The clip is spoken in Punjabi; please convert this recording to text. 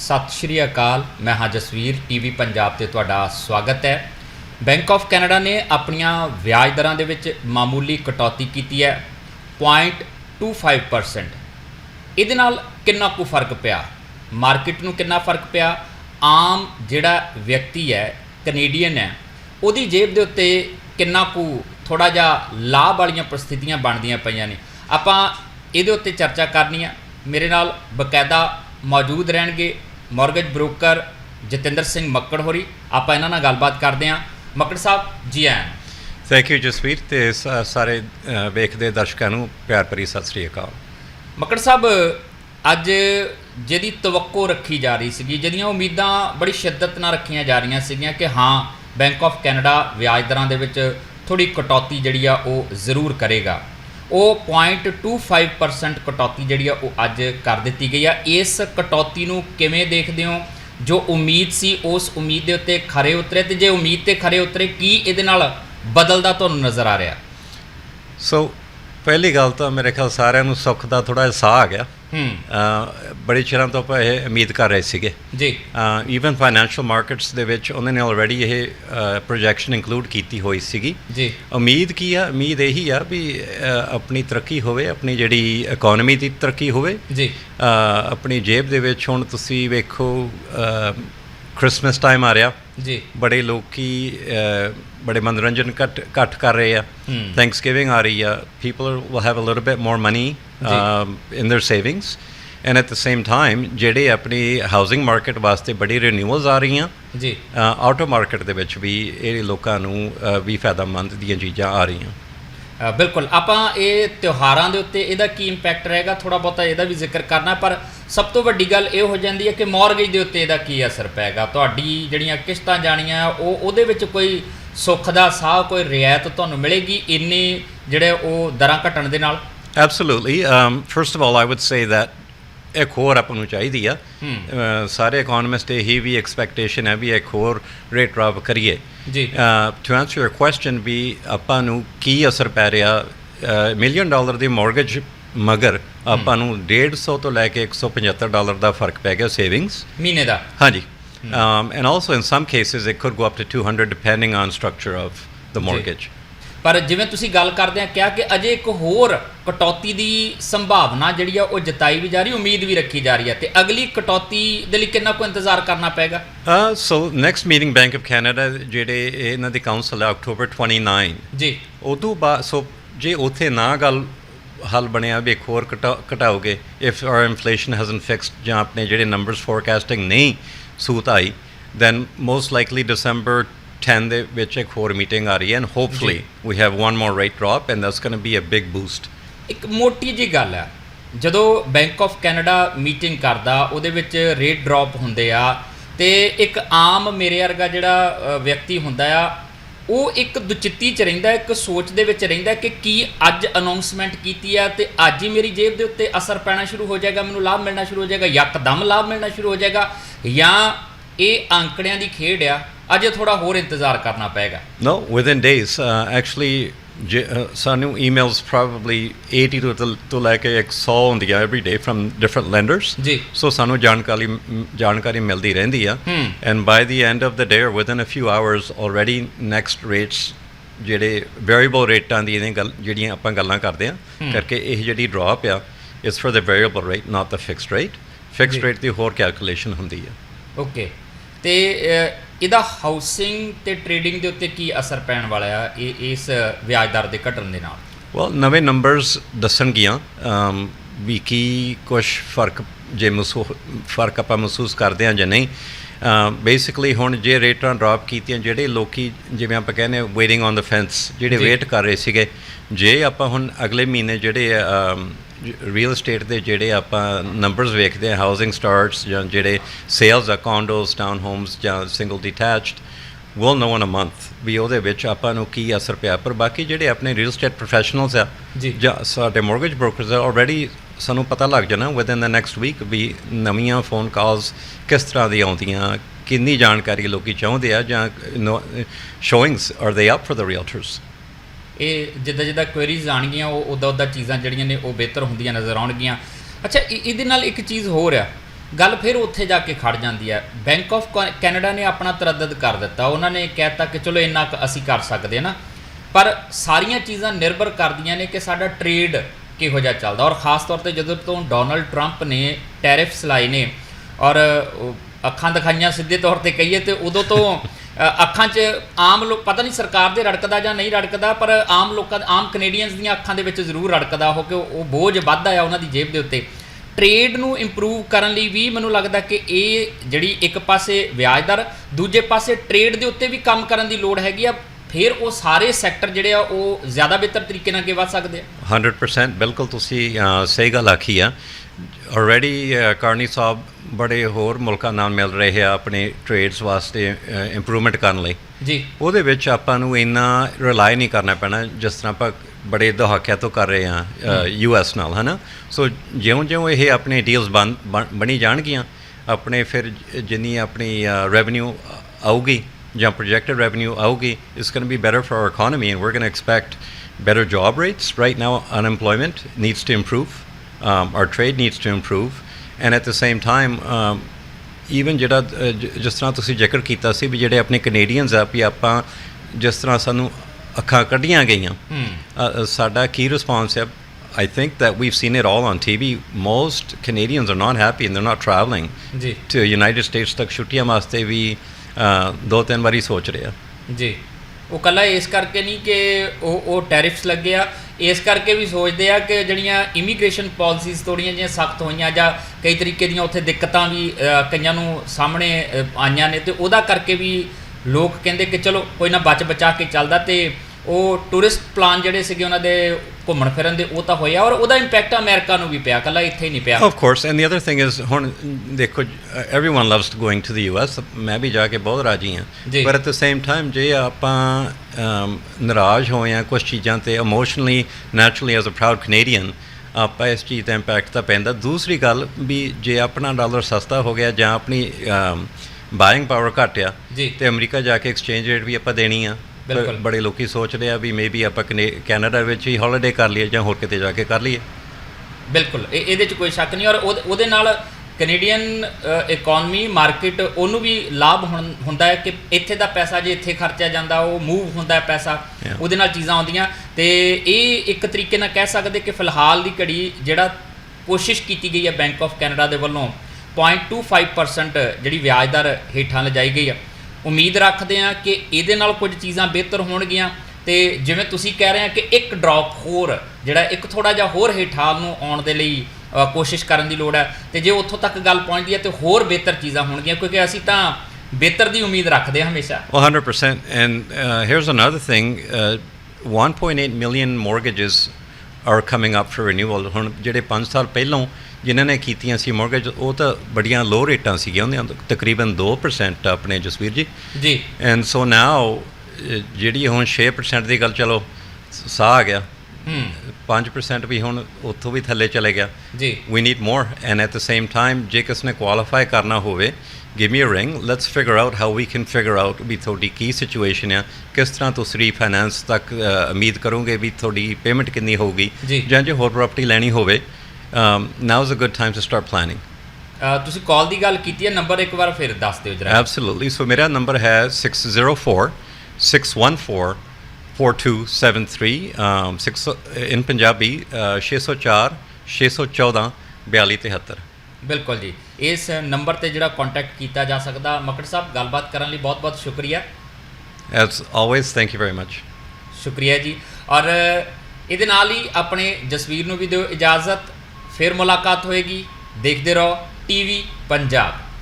ਸਤਿ ਸ਼੍ਰੀ ਅਕਾਲ, ਮੈਂ ਹਾਂ ਜਸਵੀਰ ਟੀਵੀ ਪੰਜਾਬ ਤੇ ਤੁਹਾਡਾ ਸਵਾਗਤ ਹੈ। ਬੈਂਕ ਆਫ ਕੈਨੇਡਾ ਨੇ ਆਪਣੀਆਂ ਵਿਆਜ ਦਰਾਂ ਦੇ ਵਿੱਚ ਮਾਮੂਲੀ ਕਟੌਤੀ ਕੀਤੀ ਹੈ 0.25% ਇਹਦੇ ਨਾਲ ਕਿੰਨਾ ਕੁ ਫ਼ਰਕ ਪਿਆ? ਮਾਰਕੀਟ ਨੂੰ ਕਿੰਨਾ ਫ਼ਰਕ ਪਿਆ? ਆਮ ਜਿਹੜਾ ਵਿਅਕਤੀ ਹੈ ਕੈਨੇਡੀਅਨ ਹੈ, ਉਹਦੀ ਜੇਬ ਦੇ ਉੱਤੇ ਕਿੰਨਾ ਕੁ ਥੋੜਾ ਜਿਹਾ ਲਾਭ ਵਾਲੀਆਂ ਪ੍ਰਸਥਿਤੀਆਂ ਬਣਦੀਆਂ ਪਈਆਂ ਨੇ। ਆਪਾਂ ਇਹਦੇ ਉੱਤੇ ਚਰਚਾ ਕਰਨੀ ਆ ਮੇਰੇ ਨਾਲ ਬਕਾਇਦਾ ਮੌਜੂਦ ਰਹਿਣਗੇ ਮਾਰਗੇਜ ਬ੍ਰੋਕਰ ਜਤਿੰਦਰ ਸਿੰਘ ਮੱਕੜ ਹੋਰੀ ਆਪਾਂ ਇਹਨਾਂ ਨਾਲ ਗੱਲਬਾਤ ਕਰਦੇ ਹਾਂ। ਮੱਕੜ ਸਾਹਿਬ ਜੀ ਆਇਆਂ ਥੈਂਕ ਯੂ ਜਸਵੀਰ ਤੇ ਸਾਰੇ ਵੇਖਦੇ ਦਰਸ਼ਕਾਂ ਨੂੰ ਪਿਆਰ ਭਰੀ ਸਤਿ ਸ੍ਰੀ ਅਕਾਲ। ਮੱਕੜ ਸਾਹਿਬ ਅੱਜ ਜਿਹਦੀ ਤਵੱਕੋ ਰੱਖੀ ਜਾ ਰਹੀ ਸੀਗੀ ਜਿਹਦੀਆਂ ਉਮੀਦਾਂ ਬੜੀ ਸ਼ਿੱਦਤ ਨਾਲ ਰੱਖੀਆਂ ਜਾ ਰਹੀਆਂ ਸੀਗੀਆਂ ਕਿ ਹਾਂ ਬੈਂਕ ਆਫ ਕੈਨੇਡਾ ਵਿਆਜ ਦਰਾਂ ਦੇ ਵਿੱਚ ਥੋੜੀ ਕਟੌਤੀ ਜਿਹੜੀ ਆ ਉਹ ਜ਼ਰੂਰ ਕਰੇਗਾ। ਉਹ 0.25% ਕਟੌਤੀ ਜਿਹੜੀ ਆ ਉਹ ਅੱਜ ਕਰ ਦਿੱਤੀ ਗਈ ਆ। ਇਸ ਕਟੌਤੀ ਨੂੰ ਕਿਵੇਂ ਦੇਖਦੇ ਹੋ? ਜੋ ਉਮੀਦ ਸੀ, ਉਸ ਉਮੀਦ ਦੇ ਉੱਤੇ ਖਰੇ ਉਤਰੇ ਤੇ ਜੇ ਉਮੀਦ ਤੇ ਖਰੇ ਉਤਰੇ, ਕੀ ਇਹਦੇ ਨਾਲ ਬਦਲਦਾ ਤੁਹਾਨੂੰ ਨਜ਼ਰ ਆ ਰਿਹਾ? ਸੋ ਪਹਿਲੀ ਗੱਲ ਤਾਂ ਮੇਰੇ ਖਿਆਲ ਸਾਰਿਆਂ ਨੂੰ ਸੁੱਖ ਦਾ ਥੋੜਾ ਜਿਹਾ ਸਾਹ ਆ ਗਿਆ। ਹੂੰ। ਬੜੀ ਚਿਰਾਂ ਤੋਂ ਆਪਾਂ ਇਹ ਉਮੀਦ ਕਰ ਰਹੇ ਸੀਗੇ। ਜੀ। ਈਵਨ ਫਾਈਨੈਂਸ਼ੀਅਲ ਮਾਰਕੀਟਸ ਦੇ ਵਿੱਚ ਉਹਨਾਂ ਨੇ ਆਲਰੇਡੀ ਇਹ ਪ੍ਰੋਜੈਕਸ਼ਨ ਇਨਕਲੂਡ ਕੀਤੀ ਹੋਈ ਸੀਗੀ। ਜੀ। ਉਮੀਦ ਕੀ ਆ? ਉਮੀਦ ਇਹੀ ਆ ਵੀ ਆਪਣੀ ਤਰੱਕੀ ਹੋਵੇ ਆਪਣੀ ਜਿਹੜੀ ਇਕਨੋਮੀ ਦੀ ਤਰੱਕੀ ਹੋਵੇ। ਜੀ। ਆਪਣੀ ਜੇਬ ਦੇ ਵਿੱਚ ਹੁਣ ਤੁਸੀਂ ਵੇਖੋ ਕ੍ਰਿਸਮਸ ਟਾਈਮ ਆ ਰਿਹਾ। ਜੀ ਬੜੇ ਲੋਕੀ ਅ, ਬੜੇ ਮਨੋਰੰਜਨ ਘੱਟ ਘੱਟ ਕਰ ਰਹੇ ਆ ਹੂੰ। ਥੈਂਕਸਗਿਵਿੰਗ ਆ ਰਹੀ ਆ people will have a little bit more money in their savings and at the same time ਜਿਹੜੇ ਆਪਣੀ ਹਾਊਸਿੰਗ ਮਾਰਕੀਟ ਵਾਸਤੇ ਬੜੀ ਰੀਨਿਊਅਲਸ ਆ ਰਹੀਆਂ ਜੀ ਆਟੋ ਮਾਰਕੀਟ ਦੇ ਵਿੱਚ ਵੀ ਇਹ ਲੋਕਾਂ ਨੂੰ ਅ, ਵੀ ਫਾਇਦਾਮੰਦ ਦੀਆਂ ਚੀਜ਼ਾਂ ਆ ਰਹੀਆਂ ਅ, ਬਿਲਕੁਲ। ਆਪਾਂ ਇਹ ਤਿਉਹਾਰਾਂ ਦੇ ਉੱਤੇ ਇਹਦਾ ਕੀ ਇੰਪੈਕਟ ਰਹੇਗਾ? ਥੋੜਾ ਬਹੁਤਾ ਇਹਦਾ ਵੀ ਜ਼ਿਕਰ ਕਰਨਾ ਪਰ ਸਭ ਤੋਂ ਵੱਡੀ ਗੱਲ ਇਹ ਹੋ ਜਾਂਦੀ ਹੈ ਕਿ ਮਾਰਗੇਜ ਦੇ ਉੱਤੇ ਇਹਦਾ ਕੀ ਅਸਰ ਪੈਗਾ? ਤੁਹਾਡੀ ਜਿਹੜੀਆਂ ਕਿਸ਼ਤਾਂ ਜਾਣੀਆਂ ਉਹ ਉਹਦੇ ਵਿੱਚ ਕੋਈ ਸੁੱਖ ਦਾ ਸਾਹ ਕੋਈ ਰਿਆਇਤ ਤੁਹਾਨੂੰ ਮਿਲੇਗੀ ਇੰਨੇ ਜਿਹੜੇ ਉਹ ਦਰਾਂ ਘਟਣ ਦੇ ਨਾਲ? Absolutely. Um, first of all, I would say that ਇੱਕ ਹੋਰ ਆਪਾਂ ਨੂੰ ਚਾਹੀਦੀ ਆ। ਹੂੰ। ਸਾਰੇ ਇਕਨੋਮਿਸਟ ਇਹੀ ਵੀ ਐਕਸਪੈਕਟੇਸ਼ਨ ਹੈ ਵੀ ਇੱਕ ਹੋਰ ਰੇਟ ਡ੍ਰੌਪ ਕਰੀਏ। ਜੀ। ਟੂ ਆਨਸਰ ਯਰ ਕੁਐਸਚਨ ਵੀ ਆਪਾਂ ਨੂੰ ਕੀ ਅਸਰ ਪੈ ਰਿਹਾ ਮਿਲੀਅਨ ਡਾਲਰ ਦੀ ਮਾਰਗੇਜ ਮਗਰ ਆਪਾਂ ਨੂੰ 150 ਤੋਂ ਲੈ ਕੇ 175 ਡਾਲਰ ਦਾ ਫ਼ਰਕ ਪੈ ਗਿਆ ਸੇਵਿੰਗਸ ਮਹੀਨੇ ਦਾ। ਹਾਂਜੀ। and also in some cases it could go up to 200 depending on structure of the mortgage ਪਰ ਜਿਵੇਂ ਤੁਸੀਂ ਗੱਲ ਕਰਦੇ ਆ ਕਿਹਾ ਕਿ ਅਜੇ ਇੱਕ ਹੋਰ ਕਟੌਤੀ ਦੀ ਸੰਭਾਵਨਾ ਜਿਹੜੀ ਆ ਉਹ ਜਤਾਈ ਵੀ ਜਾ ਰਹੀ ਉਮੀਦ ਵੀ ਰੱਖੀ ਜਾ ਰਹੀ ਹੈ ਤੇ ਅਗਲੀ ਕਟੌਤੀ ਦੇ ਲਈ ਕਿੰਨਾ ਕੁ ਇੰਤਜ਼ਾਰ ਕਰਨਾ ਪਏਗਾ? so next meeting Bank of Canada ਜਿਹੜੇ ਇਹਨਾਂ ਦੀ ਕਾਉਂਸਲ ਹੈ ਅਕਤੂਬਰ 29 ਜੀ। ਉਦੋਂ ਬਾਅਦ ਸੋ ਜੇ ਉਥੇ ਨਾ ਗੱਲ ਹੱਲ ਬਣਿਆ ਵੀ ਇੱਕ ਹੋਰ ਘਟਾ- ਘਟਾਓਗੇ if our inflation hasn't fixed ਜਾਂ ਆਪਣੇ ਜਿਹੜੇ ਨੰਬਰਸ ਫੋਰਕਾਸਟਿੰਗ ਨਹੀਂ ਸੂਤ ਆਈ ਦੈਨ ਮੋਸਟ ਲਾਈਕਲੀ ਡਿਸੰਬਰ 10 ਦੇ ਵਿੱਚ ਇੱਕ ਹੋਰ ਮੀਟਿੰਗ ਆ ਰਹੀ ਹੈ and hopefully we have one more rate drop and that's going to be a big boost ਇੱਕ ਮੋਟੀ ਜੀ ਗੱਲ ਹੈ ਜਦੋਂ ਬੈਂਕ ਆਫ ਕੈਨੇਡਾ ਮੀਟਿੰਗ ਕਰਦਾ ਉਹਦੇ ਵਿੱਚ ਰੇਟ ਡ੍ਰੌਪ ਹੁੰਦੇ ਆ ਤੇ ਇੱਕ ਆਮ ਮੇਰੇ ਵਰਗਾ ਜਿਹੜਾ ਵਿਅਕਤੀ ਹੁੰਦਾ ਆ ਉਹ ਇੱਕ ਦੁਚਿੱਤੀ ਚ ਰਹਿੰਦਾ ਇੱਕ ਸੋਚ ਦੇ ਵਿੱਚ ਰਹਿੰਦਾ ਕਿ ਕੀ ਅੱਜ ਅਨਾਉਂਸਮੈਂਟ ਕੀਤੀ ਆ ਤੇ ਅੱਜ ਹੀ ਮੇਰੀ ਜੇਬ ਦੇ ਉੱਤੇ ਅਸਰ ਪੈਣਾ ਸ਼ੁਰੂ ਹੋ ਜਾਏਗਾ ਮੈਨੂੰ ਲਾਭ ਮਿਲਣਾ ਸ਼ੁਰੂ ਹੋ ਜਾਏਗਾ ਯਕਦਮ ਲਾਭ ਮਿਲਣਾ ਸ਼ੁਰੂ ਹੋ ਜਾਏਗਾ ਜਾਂ ਇਹ ਅੰਕੜਿਆਂ ਦੀ ਖੇਡ ਆ ਅਜੇ ਥੋੜਾ ਹੋਰ ਇੰਤਜ਼ਾਰ ਕਰਨਾ ਪਏਗਾ No, within days. Uh, actually, uh, ਸਾਨੂੰ emails probably 80 ਤੋਂ ਤੋਂ- ਤੋਂ ਲੈ ਕੇ 100 ਹੁੰਦੀਆਂ every day from different lenders. ਜੀ ਸੋ ਸਾਨੂੰ ਜਾਣਕਾਰੀ ਜਾਣਕਾਰੀ ਮਿਲਦੀ ਰਹਿੰਦੀ ਆ। And by the end of the day or within a few hours already next rates ਜਿਹੜੇ ਵੇਰੀਏਬਲ ਰੇਟਾਂ ਦੀ ਇਹਦੀਆਂ ਗੱਲ ਜਿਹੜੀਆਂ ਆਪਾਂ ਗੱਲਾਂ ਕਰਦੇ ਆ। ਕਰਕੇ ਇਹ ਜਿਹੜੀ ਡ੍ਰੌਪ ਆ is for the variable rate not the fixed rate fixed ਜੀ। ਰੇਟ ਦੀ ਹੋਰ ਕੈਲਕੂਲੇਸ਼ਨ ਹੁੰਦੀ ਆ ਓਕੇ ਤੇ ਇਹਦਾ ਹਾਊਸਿੰਗ ਤੇ ਟ੍ਰੇਡਿੰਗ ਦੇ ਉੱਤੇ ਕੀ ਅਸਰ ਪੈਣ ਵਾਲਾ ਆ ਇਹ ਇਸ ਵਿਆਜ ਦਰ ਦੇ ਘਟਣ ਦੇ ਨਾਲ ਵੈਲ ਨਵੇਂ ਨੰਬਰਸ ਦੱਸਣਗੀਆਂ ਵੀ ਕੀ ਕੁਝ ਫ਼ਰਕ ਜੇ ਫ਼ਰਕ ਆਪਾਂ ਮਹਿਸੂਸ ਕਰਦੇ ਹਾਂ ਜਾਂ ਨਹੀਂ ਬੇਸਿਕਲੀ ਹੁਣ ਜੇ ਰੇਟਾਂ ਡ੍ਰੌਪ ਕੀਤੀਆਂ ਜਿਹੜੇ ਲੋਕੀ ਜਿਵੇਂ ਆਪਾਂ ਕਹਿੰਦੇ ਵੇਟਿੰਗ ਔਨ ਦ ਫੈਂਸ ਜਿਹੜੇ। ਵੇਟ ਕਰ ਰਹੇ ਸੀਗੇ ਜੇ ਆਪਾਂ ਹੁਣ ਅਗਲੇ ਮਹੀਨੇ ਜਿਹੜੇ ਰੀਅਲ ਏਸਟੇਟ ਦੇ ਜਿਹੜੇ ਆਪਾਂ ਨੰਬਰਸ ਵੇਖਦੇ ਹਾਂ ਹਾਊਸਿੰਗ ਸਟਾਰਟਸ ਜਾਂ ਜਿਹੜੇ ਸੇਲਸ ਆ condos ਟਾਊਨ ਹੋਮਸ ਜਾਂ single detached we'll know in a month ਵੀ ਉਹਦੇ ਵਿੱਚ ਆਪਾਂ ਨੂੰ ਕੀ ਅਸਰ ਪਿਆ ਪਰ ਬਾਕੀ ਜਿਹੜੇ ਆਪਣੇ ਰੀਅਲ ਏਸਟੇਟ ਪ੍ਰੋਫੈਸ਼ਨਲਸ ਆ ਜੀ। ਸਾਡੇ ਮਾਰਗੇਜ ਬ੍ਰੋਕਰਸ ਆ ਆਲਰੇਡੀ ਸਾਨੂੰ ਪਤਾ ਲੱਗ ਜਾਣਾ ਵਿਦਨ ਦ ਨੈਕਸਟ ਵੀਕ ਵੀ ਨਵੀਆਂ ਫੋਨ ਕਾਲਸ ਕਿਸ ਤਰ੍ਹਾਂ ਦੀ ਆਉਂਦੀਆਂ ਕਿੰਨੀ ਜਾਣਕਾਰੀ ਲੋਕੀ ਚਾਹੁੰਦੇ ਆ ਜਾਂ showings are they up for the realtors ਇਹ ਜਿੱਦਾਂ ਜਿੱਦਾਂ ਕੁਐਰੀਜ਼ ਆਣਗੀਆਂ ਉਹ ਉਦਾਂ ਉਦਾਂ ਚੀਜ਼ਾਂ ਜਿਹੜੀਆਂ ਨੇ ਉਹ ਬਿਹਤਰ ਹੁੰਦੀਆਂ ਨਜ਼ਰ ਆਉਣਗੀਆਂ। ਅੱਛਾ ਇਹ- ਇਹਦੇ ਨਾਲ ਇੱਕ ਚੀਜ਼ ਹੋਰ ਆ। ਗੱਲ ਫਿਰ ਉੱਥੇ ਜਾ ਕੇ ਖੜ ਜਾਂਦੀ ਹੈ ਬੈਂਕ ਆਫ ਕੈਨੇਡਾ ਨੇ ਆਪਣਾ ਤਰੱਦਦ ਕਰ ਦਿੱਤਾ। ਉਹਨਾਂ ਨੇ ਕਹਿਤਾ ਕਿ ਚਲੋ ਇੰਨਾ ਕੁ ਅਸੀਂ ਕਰ ਸਕਦੇ ਹਾਂ ਨਾ। ਪਰ ਸਾਰੀਆਂ ਚੀਜ਼ਾਂ ਨਿਰਭਰ ਕਰਦੀਆਂ ਨੇ ਕਿ ਸਾਡਾ ਟ੍ਰੇਡ ਕਿਹੋ ਜਿਹਾ ਚੱਲਦਾ। ਔਰ ਖਾਸ ਤੌਰ ਤੇ ਜਦੋਂ ਤੋਂ ਡੋਨਲਡ ਟਰੰਪ ਨੇ ਟੈਰਿਫਸ ਲਾਏ ਨੇ ਔਰ ਅੱਖਾਂ ਦਿਖਾਈਆਂ ਸਿੱਧੇ ਤੌਰ ਤੇ ਕਹੀਏ ਤੇ ਉਦੋਂ ਤੋਂ ਅੱਖਾਂ 'ਚ ਆਮ ਲੋਕ ਪਤਾ ਨਹੀਂ ਸਰਕਾਰ ਦੇ ਰੜਕਦਾ ਜਾਂ ਨਹੀਂ ਰੜਕਦਾ, ਪਰ ਆਮ ਲੋਕਾਂ ਆਮ ਕੈਨੇਡੀਅਨਸ ਦੀਆਂ ਅੱਖਾਂ ਦੇ ਵਿੱਚ ਜ਼ਰੂਰ ਰੜਕਦਾ ਉਹ ਕਿ ਉਹ ਬੋਝ ਵੱਧਦਾ ਆ ਉਹਨਾਂ ਦੀ ਜੇਬ ਦੇ ਉੱਤੇ। ਟ੍ਰੇਡ ਨੂੰ ਇੰਪਰੂਵ ਕਰਨ ਲਈ ਵੀ ਮੈਨੂੰ ਲੱਗਦਾ ਕਿ ਇਹ ਜਿਹੜੀ ਇੱਕ ਪਾਸੇ ਵਿਆਜ ਦਰ, ਦੂਜੇ ਪਾਸੇ ਟ੍ਰੇਡ ਦੇ ਉੱਤੇ ਵੀ ਕੰਮ ਕਰਨ ਦੀ ਲੋੜ ਹੈਗੀ ਆ। ਫਿਰ ਉਹ ਸਾਰੇ ਸੈਕਟਰ ਜਿਹੜੇ ਆ, ਉਹ ਜ਼ਿਆਦਾ ਬਿਹਤਰ ਤਰੀਕੇ ਨਾਲ ਅੱਗੇ ਵੱਧ ਸਕਦੇ ਆ। 100% ਬਿਲਕੁਲ ਤੁਸੀਂ ਸਹੀ ਗੱਲ ਆਖੀ ਆ। ਆਲਰੇਡੀ ਕਾਰਨੀ uh, ਸਾਹਿਬ ਬੜੇ ਹੋਰ ਮੁਲਕਾਂ ਨਾਲ ਮਿਲ ਰਹੇ ਆ ਆਪਣੇ ਟ੍ਰੇਡਸ ਵਾਸਤੇ uh, ਇੰਪਰੂਵਮੈਂਟ ਕਰਨ ਲਈ ਜੀ ਉਹਦੇ ਵਿੱਚ ਆਪਾਂ ਨੂੰ ਇੰਨਾ ਰਿਲਾਈ ਨਹੀਂ ਕਰਨਾ ਪੈਣਾ ਜਿਸ ਤਰ੍ਹਾਂ ਆਪਾਂ ਬੜੇ ਦਹਾਕਿਆਂ ਤੋਂ ਕਰ ਰਹੇ ਆ ਯੂ ਐਸ ਨਾਲ ਹਨਾ ਸੋ ਜਿਉਂ-ਜਿਉਂ ਇਹ ਆਪਣੇ ਡੀਲਸ ਬਣੀ ਜਾਣਗੀਆਂ ਆਪਣੇ ਫਿਰ ਜਿੰਨੀ ਆਪਣੀ ਰੈਵਨਿਊ ਆਊਗੀ ਜਾਂ ਪ੍ਰੋਜੈਕਟਡ ਰੈਵਨਿਊ ਆਊਗੀ is going be better for our economy and we are going to expect better job rates. Right now, unemployment needs to improve. Um, our trade needs to improve and at the same time um, even ਜਿਹੜਾ ਜਿਸ ਤਰ੍ਹਾਂ ਤੁਸੀਂ ਜ਼ਿਕਰ ਕੀਤਾ ਸੀ ਵੀ ਜਿਹੜੇ ਆਪਣੇ ਕੈਨੇਡੀਅਨਸ ਆ ਵੀ ਆਪਾਂ ਜਿਸ ਤਰ੍ਹਾਂ ਸਾਨੂੰ ਅੱਖਾਂ ਕੱਢੀਆਂ ਗਈਆਂ ਸਾਡਾ ਕੀ ਰਿਸਪਾਂਸ ਹੈ I think that we've seen it all on TV. Most Canadians are not happy and they're not traveling ਜੀ to United States ਤੱਕ ਛੁੱਟੀਆਂ ਵਾਸਤੇ ਵੀ ਦੋ ਤਿੰਨ ਵਾਰੀ ਸੋਚ ਰਹੇ ਆ ਜੀ ਉਹ ਕੱਲਾ ਇਸ ਕਰਕੇ ਨਹੀਂ ਕਿ ਉਹ ਉਹ ਟੈਰਿਫਸ ਲੱਗੇ ਆ ਇਸ ਕਰਕੇ ਵੀ ਸੋਚਦੇ ਆ ਕਿ ਜਿਹੜੀਆਂ ਇਮੀਗ੍ਰੇਸ਼ਨ ਪਾਲਿਸੀਜ਼ ਥੋੜੀਆਂ ਜਿਹੀਆਂ ਸਖਤ ਹੋਈਆਂ ਜਾਂ ਕਈ ਤਰੀਕੇ ਦੀਆਂ ਉੱਥੇ ਦਿੱਕਤਾਂ ਵੀ ਕਈਆਂ ਨੂੰ ਸਾਹਮਣੇ ਆਈਆਂ ਨੇ ਤੇ ਉਹਦਾ ਕਰਕੇ ਵੀ ਲੋਕ ਕਹਿੰਦੇ ਕਿ ਚਲੋ ਕੋਈ ਨਾ ਬਚ ਬਚਾ ਕੇ ਚੱਲਦਾ ਤੇ ਉਹ ਟੂਰਿਸਟ ਪਲਾਨ ਜਿਹੜੇ ਸੀਗੇ ਉਹਨਾਂ ਦੇ ਘੁੰਮਣ ਫਿਰਨ ਦੇ ਉਹ ਤਾਂ ਹੋਇਆ ਔਰ ਉਹਦਾ ਇੰਪੈਕਟ ਅਮਰੀਕਾ ਨੂੰ ਵੀ ਪਿਆ ਕੱਲਾ ਇੱਥੇ ਹੀ ਨਹੀਂ ਪਿਆ Of course, and the other thing is ਹੁਣ ਦੇਖੋ everyone loves going to the US ਮੈਂ ਵੀ ਜਾ ਕੇ ਬਹੁਤ ਰਾਜੀ ਹਾਂ। ਪਰ at the same time ਜੇ ਆਪਾਂ ਨਾਰਾਜ਼ ਹੋਏ ਆ ਕੁਝ ਚੀਜ਼ਾਂ ਤੇ emotionally naturally as a proud Canadian ਆਪਾਂ ਇਸ ਚੀਜ਼ ਦਾ ਇੰਪੈਕਟ ਤਾਂ ਪੈਂਦਾ ਦੂਸਰੀ ਗੱਲ ਵੀ ਜੇ ਆਪਣਾ ਡਾਲਰ ਸਸਤਾ ਹੋ ਗਿਆ ਜਾਂ ਆਪਣੀ ਬਾਇੰਗ ਪਾਵਰ ਘਟ ਆ ਜੀ। ਤੇ ਅਮਰੀਕਾ ਜਾ ਕੇ ਐਕਸਚੇਂਜ ਰੇਟ ਵੀ ਆਪਾਂ ਦੇਣੀ ਆ ਬਿਲਕੁਲ। ਬੜੇ ਲੋਕੀ ਸੋਚ ਰਹੇ ਆ ਵੀ ਮੇਬੀ ਆਪਾਂ ਕਨੇ- ਕੈਨੇਡਾ ਵਿੱਚ ਹੀ ਹੌਲੀਡੇ ਕਰ ਲਈਏ ਜਾਂ ਹੋਰ ਕਿਤੇ ਜਾ ਕੇ ਕਰ ਲਈਏ ਬਿਲਕੁਲ ਇਹ ਇਹਦੇ ਚ ਕੋਈ ਸ਼ੱਕ ਨਹੀਂ ਔਰ ਉਹਦੇ ਨਾਲ ਕੈਨੇਡੀਅਨ ਇਕਨੋਮੀ ਮਾਰਕੀਟ ਉਹਨੂੰ ਵੀ ਲਾਭ ਹੁੰਦਾ ਹੈ ਕਿ ਇੱਥੇ ਦਾ ਪੈਸਾ ਜੇ ਇੱਥੇ ਖਰਚਿਆ ਜਾਂਦਾ ਉਹ ਮੂਵ ਹੁੰਦਾ ਹੈ ਪੈਸਾ. ਉਹਦੇ ਨਾਲ ਚੀਜ਼ਾਂ ਆਉਂਦੀਆਂ ਤੇ ਇਹ ਇੱਕ ਤਰੀਕੇ ਨਾਲ ਕਹਿ ਸਕਦੇ ਕਿ ਫਿਲਹਾਲ ਦੀ ਘੜੀ ਜਿਹੜਾ ਕੋਸ਼ਿਸ਼ ਕੀਤੀ ਗਈ ਹੈ ਬੈਂਕ ਆਫ ਕੈਨੇਡਾ ਦੇ ਵੱਲੋਂ 0.25% ਜਿਹੜੀ ਵਿਆਜ ਦਰ ਹੇਠਾਂ ਲਿਜਾਈ ਗਈ ਹੈ ਉਮੀਦ ਰੱਖਦੇ ਹਾਂ ਕਿ ਇਹਦੇ ਨਾਲ ਕੁਝ ਚੀਜ਼ਾਂ ਬਿਹਤਰ ਹੋਣਗੀਆਂ ਤੇ ਜਿਵੇਂ ਤੁਸੀਂ ਕਹਿ ਰਹੇ ਆ ਕਿ ਇੱਕ ਡ੍ਰੌਪ ਹੋਰ ਜਿਹੜਾ ਇੱਕ ਥੋੜਾ ਜਿਹਾ ਹੋਰ ਹੇਠਾਂ ਨੂੰ ਆਉਣ ਦੇ ਲਈ ਕੋਸ਼ਿਸ਼ ਕਰਨ ਦੀ ਲੋੜ ਹੈ ਤੇ ਜੇ ਉੱਥੋਂ ਤੱਕ ਗੱਲ ਪਹੁੰਚਦੀ ਹੈ ਤੇ ਹੋਰ ਬਿਹਤਰ ਚੀਜ਼ਾਂ ਹੋਣਗੀਆਂ ਕਿਉਂਕਿ ਅਸੀਂ ਤਾਂ ਬਿਹਤਰ ਦੀ ਉਮੀਦ ਰੱਖਦੇ ਹਾਂ ਹਮੇਸ਼ਾ 100%. And uh, here's another thing uh, 1.8 million mortgages are coming up for renewal. ਹੁਣ ਜਿਹੜੇ 5 ਸਾਲ ਪਹਿਲਾਂ ਜਿਨ੍ਹਾਂ ਨੇ ਕੀਤੀਆਂ ਸੀ mortgage ਉਹ ਤਾਂ ਬੜੀਆਂ ਲੋ ਰੇਟਾਂ ਸੀਗੀਆਂ ਉਹਦੀਆਂ ਤਾਂ ਤਕਰੀਬਨ 2% ਆਪਣੇ ਜਸਵੀਰ ਜੀ। ਜੀ। ਐਂਡ ਸੋ ਨਾਓ ਜਿਹੜੀ ਹੁਣ 6% ਦੀ ਗੱਲ ਚਲੋ ਸਾਹ ਆ ਗਿਆ। ਹੂੰ। 5% ਵੀ ਹੁਣ ਉੱਥੋਂ ਵੀ ਥੱਲੇ ਚਲੇ ਗਿਆ। ਜੀ। We need more and at the same time ਜੇ ਕਿਸ ਨੇ ਕੁਆਲੀਫਾਈ ਕਰਨਾ ਹੋਵੇ give me a ring let's figure out how we can figure out ਵੀ ਤੁਹਾਡੀ ਕੀ ਸਿਚੁਏਸ਼ਨ ਆ ਕਿਸ ਤਰ੍ਹਾਂ ਤੁਸੀਂ ਰੀਫਾਈਨਾਂਸ ਤੱਕ ਅ, ਉਮੀਦ ਕਰੋਗੇ ਵੀ ਤੁਹਾਡੀ ਪੇਮੈਂਟ ਕਿੰਨੀ ਹੋਊਗੀ। ਜਾਂ। ਜੇ ਹੋਰ ਪ੍ਰਾਪਰਟੀ ਲੈਣੀ ਹੋਵੇ now is a good time to start planning ਤੁਸੀਂ ਕਾਲ ਦੀ ਗੱਲ ਕੀਤੀ ਹੈ ਨੰਬਰ ਇੱਕ ਵਾਰ ਫਿਰ ਦੱਸ ਦਿਓ ਜਰਾ। ਐਬਸੋਲੂਟਲੀ ਸੋ ਮੇਰਾ ਨੰਬਰ ਹੈ 604 614 4273 um, six, in Punjabi uh, 604 614 4273 ਬਿਲਕੁਲ ਜੀ। ਇਸ ਨੰਬਰ ਤੇ ਜਿਹੜਾ ਕੰਟੈਕਟ ਕੀਤਾ ਜਾ ਸਕਦਾ ਮਕੜ ਸਾਹਿਬ ਗੱਲਬਾਤ ਕਰਨ ਲਈ ਬਹੁਤ-ਬਹੁਤ ਸ਼ੁਕਰੀਆ। As always thank you very much ਸ਼ੁਕਰੀਆ ਜੀ। ਔਰ ਇਹਦੇ ਨਾਲ ਹੀ ਆਪਣੇ ਜਸਵੀਰ ਨੂੰ ਵੀ ਦਿਓ ਇਜਾਜ਼ਤ। ਫਿਰ ਮੁਲਾਕਾਤ ਹੋਏਗੀ। ਦੇਖਦੇ ਰਹੋ ਟੀਵੀ ਪੰਜਾਬ।